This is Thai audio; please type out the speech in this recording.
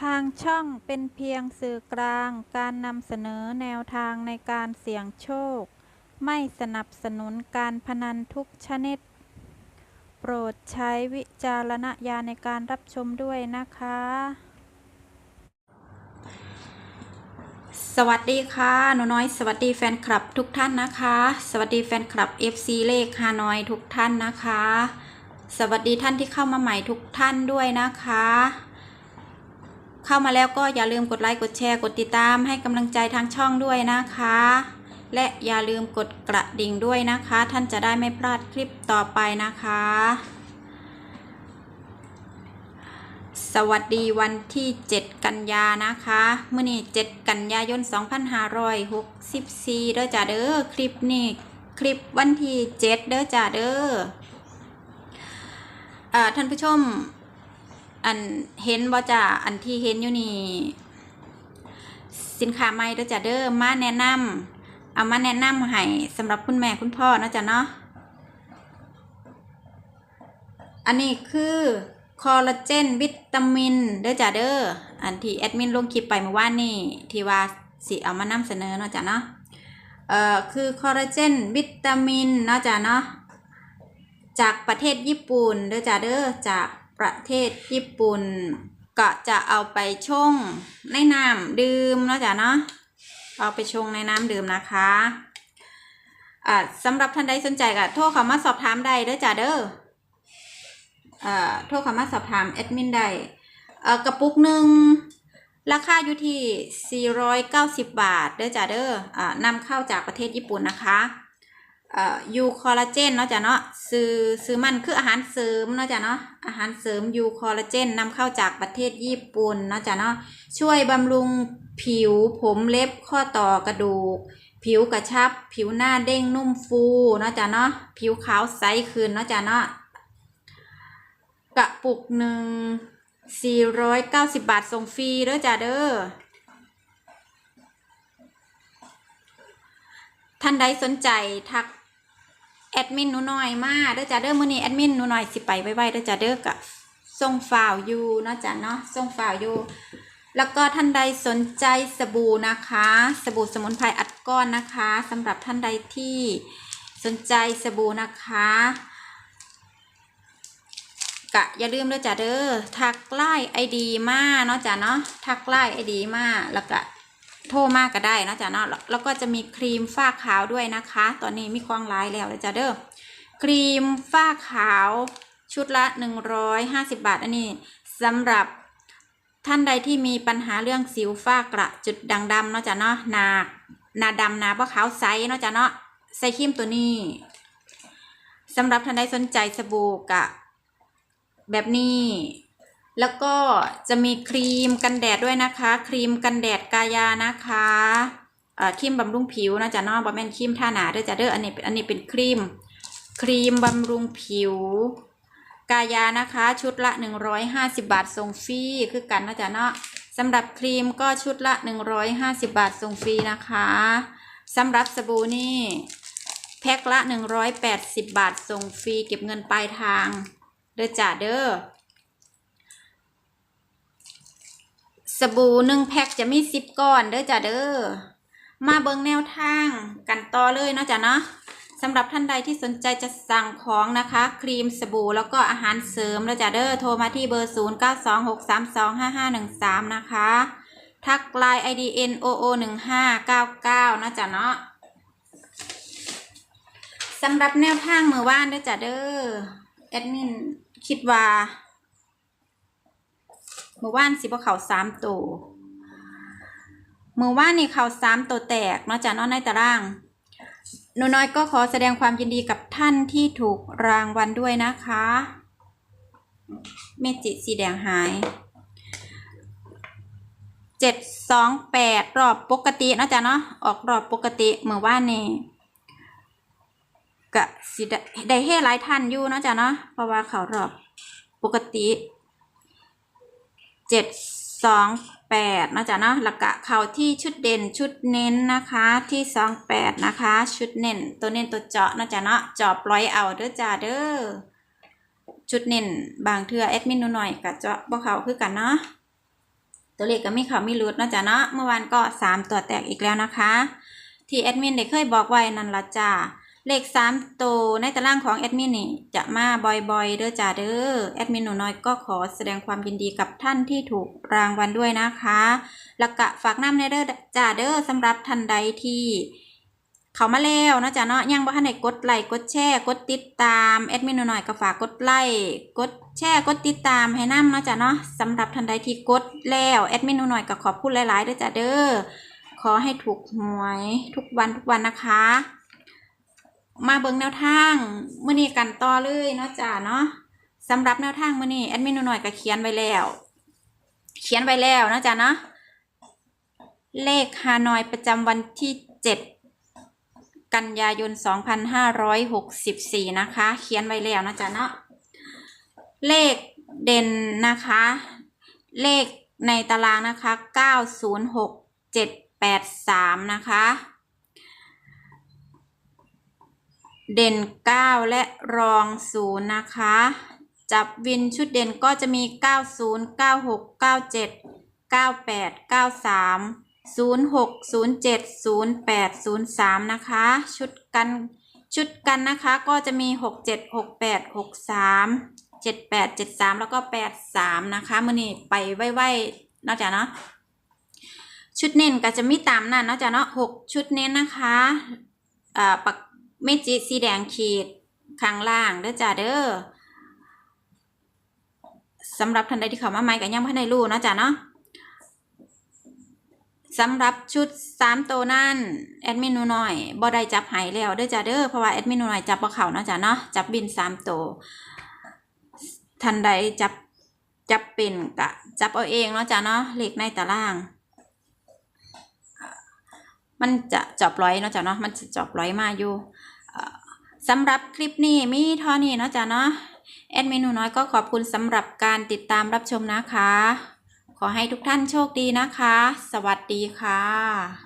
ทางช่องเป็นเพียงสื่อกลางการนำเสนอแนวทางในการเสี่ยงโชค ไม่สนับสนุนการพนันทุกชนิด โปรดใช้วิจารณญาณในการรับชมด้วยนะคะ สวัสดีค่ะ หนูน้อย สวัสดีแฟนคลับทุกท่านนะคะ สวัสดีแฟนคลับ FC เลขฮานอยทุกท่านนะคะ สวัสดีท่านที่เข้ามาใหม่ทุกท่านด้วยนะคะ เข้ามาแล้วก็อย่าลืมกดไลค์กดแชร์กดติดตามให้กำลังใจทางช่องด้วยนะคะ และอย่าลืมกดกระดิ่งด้วยนะคะ ท่านจะได้ไม่พลาดคลิปต่อไปนะคะ สวัสดีวันที่ 7 กันยานะคะเมื่อนี้7กันยายน 2564เด้อจ้าเด้อคลิปนี้คลิปวันที่ 7 เด้อจ้าเด้ออ่าท่านผู้ชม อันเห็นบ่จ้าอันที่เห็นอยู่นี่สินค้าใหม่เด้อจ้าเด้อมาแนะนำเอามาแนะนำให้สำหรับคุณแม่คุณพ่อเนาะจ้ะเนาะอันนี้คือคอลลาเจนวิตามินเด้อจ้าเด้ออันที่แอดมินลงคลิปไปเมื่อวานนี่ที่ว่าสิเอามานำเสนอเนาะจ้ะเนาะเอ่อคือคอลลาเจนวิตามินเนาะจ้ะเนาะจากประเทศญี่ปุ่นเด้อจ้าเด้อจาก ประเทศญี่ปุ่น ก็จะเอาไปชงในน้ำดื่มเนาะจ้ะเนาะเอาไปชงในน้ำดื่มนะคะอ่าสำหรับท่านใดสนใจก็โทรเข้ามาสอบถามได้เด้อจ้าเด้ออ่อโทรเข้ามาสอบถามแอดมินได้เอ่อกระปุกหนึ่งราคาอยู่ที่ 490 บาท เด้อจ้าเด้ออ่านำเข้าจากประเทศญี่ปุ่นนะคะ เอ่อยูคอลลาเจนเนาะจ้ะเนาะซื้อซื้อมันคืออาหารเสริมเนาะจ้ะเนาะอาหารเสริมยูคอลลาเจนนำเข้าจากประเทศญี่ปุ่นเนาะจ้ะเนาะช่วยบำรุงผิวผมเล็บข้อต่อกระดูก ผิวกระชับ ผิวหน้าเด้งนุ่มฟูเนาะจ้ะเนาะผิวขาวใสขึ้นเนาะจ้ะเนาะกระปุกหนึ่งสี่ร้อยเก้าสิบบาทส่งฟรีเด้อจ้าเด้อท่านใดสนใจทัก แอดมินหนูหน่อยมาเด้อจ้าเด้อมื้อนี้แอดมินหนูหน่อยสิไปไวๆเด้อจ้าเด้อกะส่งฝ่าวอยู่เนาะจ้ะเนาะส่งฝ่าวอยู่แล้วก็ท่านใดสนใจสบู่นะคะ สบู่สมุนไพรอัดก้อนนะคะสำหรับท่านใดที่สนใจสบู่นะคะกะอย่าลืมเด้อจ้ะเด้อทักไลน์ไอดีมาเนาะจ้ะเนาะทักไลน์ไอดีมาแล้วก็ โทรมากก็ได้นะจ้ะเนาะแล้วก็จะมีครีมฝ้าขาวด้วยนะคะ ตอนนี้มีควางไลน์แล้วเลยจ้ะเด้อครีมฝ้าขาวชุดละ 150 บาท อันนี้สำหรับท่านใดที่มีปัญหาเรื่องสิวฝ้ากระจุดด่างดำเนาะจ้ะเนาะนาหนาดำหนาบ่ขาวใสเนาะจ้ะเนาะใส่ครีมตัวนี้สำหรับท่านใดสนใจสบู่กะแบบนี้ แล้วก็จะมีครีมกันแดดด้วยนะคะ ครีมกันแดดกายานะคะเอ่อครีมบำรุงผิวนะจ๊ะน้องบะแมนครีมทาหนาเด้อจ้ะเด้ออันนี้อันนี้เป็นครีม ครีมบำรุงผิว กายานะคะ ชุดละ 150 บาทส่งฟรีคือกันนะจ๊ะเนาะสำหรับครีมก็ชุดละ 150 บาทส่งฟรีนะคะสำหรับสบู่นี่แพ็คละ 180 บาทส่งฟรีเก็บเงินปลายทาง เด้อจ้าเด้อ สบู่หนึ่งแพ็คจะมีสิบก้อนเด้อจ้าเด้อมาเบิ่งแนวทางกันต่อเลยเนาะจ้ะเนาะสำหรับท่านใดที่สนใจจะสั่งของนะคะ ครีมสบู่แล้วก็อาหารเสริมเด้อจ้าเด้อโทรมาที่เบอร์ 0 9 2 6 3 2 5 5 1 3 นะคะ ทักไลน์ ID N O O 1 5 9 9 นะจ้ะเนาะสำหรับแนวทางมือว่านเด้อจ้าเด้อแอดมินคิดว่า มื่อวานสิบ่เขาสามตัวเมื่อวานนี่เขาสามตัวแตกนาะจ้ะนาะในตารางหนูน้อยก็ขอแสดงความยินดีกับท่านที่ถูกรางวัลด้วยนะคะ เมจิสีแดงหายเจ็ดสองแปดรอบปกตินะจ้ะเนาะออกรอบปกติเมื่อวานนี่กะสิได้ได้หลายท่านอยู่นะจ้ะเนาะเพราะว่าเขารอบปกติ เจ็ดสองแปดนะจ้ะเนาะแล้วก็เขาที่ชุดเด่นชุดเน้นนะคะที่สองแปดนะคะ ชุดเน้นตัวเน้นตัวเจาะนะจ้ะเนาะจาะปล่อยเอาเด้อจ้าเด้อชุดเน้นบางเทื่อแอดมินหนูหน่อยกะเจาะบ่เขาคือกันเนาะตัวเลขก็มีเขามีรุดนะจ้ะเนาะเมื่อวานก็สามตัวแตกอีกแล้วนะคะ ที่แอดมินได้เคยบอกไว้นั่นละจ้า เลขสามตัวในตารางของแอดมินนี่จะมาบ่อยๆ เด้อจ้าเด้อแอดมินหนูน้อยก็ขอแสดงความยินดีกับท่านที่ถูกรางวัลด้วยนะคะแล้วก็ฝากน้ำในเด้อจ้าเด้อสำหรับท่านใดที่เขามาแล้วนะจ้ะเนาะยังบ่ทันได้กดไลค์กดแชร์กดติดตามแอดมินหน่อยก็ฝากกดไลค์กดแชร์กดติดตามให้น้ำนะจ้ะเนาะสำหรับท่านใดที่กดแล้วแอดมินหน่อยก็ขอบคุณหลายๆด้วยจ้ะเด้อขอให้ถูกหวยทุกวันทุกวันนะคะ มาเบิ่งแนวทางมื้อนี้กันต่อเลยเนาะจ้ะเนาะสำหรับแนวทางมื้อนี้แอดมินหน่อยก็เขียนไว้แล้ว เขียนไว้แล้วเนาะจ้ะเนาะเลขฮานอยประจำวันที่เจ็ดกันยายน 2564 นะคะ เขียนไว้แล้วนะจ๊ะเนาะ เลขเด่นนะคะ เลขในตารางนะคะ 906783 นะคะ เด่น 9 และรอง 0 นะคะ จับวินชุดเด่นก็จะมี 90 96 97 98 93 06 07 08 03 นะคะ ชุดกันชุดกันนะคะก็จะมี 67 68 63 78 73 แล้วก็ 83 นะคะมือนี้ไปไว้ๆนอกจากเนาะชุดเน้นก็จะมีตามนั้นนอกจากเนาะ6ชุดเน้นนะคะอ่อปัก เมจิสีแดงขีดข้างล่างเด้อจ้าเด้อสำหรับท่านใดที่เข้ามาใหม่ก็ยังไม่ได้รู้เนาะจ้าเนาะสำหรับชุดสามตัวนั่นแอดมินนูน้อยบ่ได้จับหายแล้วเด้อจ้าเด้อเพราะว่าแอดมินนูน้อยจับบ่เขาเนาะจ้าเนาะจับบินสามตัวทันใดจับจับเป็นกะจับเอาเองเนาะจ้าเนาะเลขในตาราง มันจะจอบร้อยเนาะจ้าเนาะมันจะจอบร้อยมาอยู่ สำหรับคลิปนี้มีเท่านี้เนาะจ้ะเนาะแอดมินหนูน้อยก็ขอบคุณสำหรับการติดตามรับชมนะคะ ขอให้ทุกท่านโชคดีนะคะ สวัสดีค่ะ